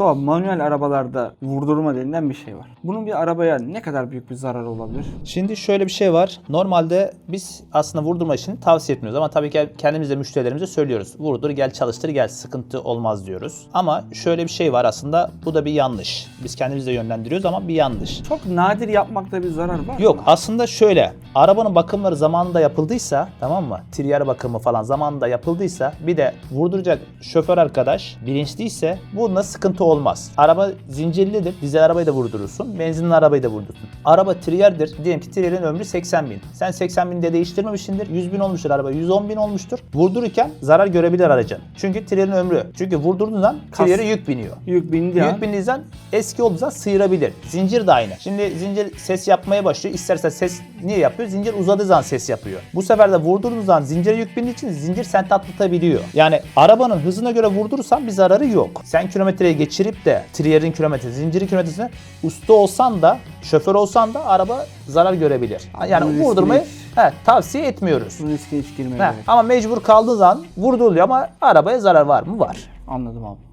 Mustafa manuel arabalarda vurdurma denilen bir şey var. Bunun bir arabaya ne kadar büyük bir zararı olabilir? Şimdi şöyle bir şey var. Normalde biz aslında vurdurma işini tavsiye etmiyoruz ama tabii ki kendimiz de müşterilerimize söylüyoruz. Vurdur gel çalıştır gel sıkıntı olmaz diyoruz. Ama şöyle bir şey var aslında bu da bir yanlış. Biz kendimiz de yönlendiriyoruz ama bir yanlış. Çok nadir yapmakta bir zarar var mı? Yok aslında şöyle arabanın bakımları zamanında yapıldıysa tamam mı? Triyer bakımı falan zamanında yapıldıysa bir de vurduracak şoför arkadaş bilinçliyse bunda sıkıntı olmaz. Araba zincirlidir. Dizel arabayı da vurdurursun. Benzinli arabayı da vurdurursun. Araba triyerdir. Diyelim ki triyerin ömrü 80 bin. Sen 80 binde değiştirmemişsindir. 100 bin olmuştur araba. 110 bin olmuştur. Vurdururken zarar görebilir aracın. Çünkü triyerin ömrü. Çünkü vurdurduğun zaman triyere yük biniyor. Yük bindi an. Bir nizam eski olduğu zaman sıyırabilir. Zincir de aynı. Şimdi zincir ses yapmaya başlıyor. İsterse ses niye yapıyor? Zincir uzadığı zaman ses yapıyor. Bu sefer de vurduğunuz zaman zincire yük bindiği için zincir sent atlatabiliyor. Yani arabanın hızına göre vurdurursan bir zararı yok. Sen kilometreyi geçirip de triyerin kilometre, zincirin kilometresine usta olsan da, şoför olsan da araba zarar görebilir. Yani riskini vurdurmayı he, tavsiye etmiyoruz. Bunun riskine hiç girmeye He, gerek. ama mecbur kaldığın zaman vurduruluyor ama arabaya zarar var mı? Var. Anladım abi.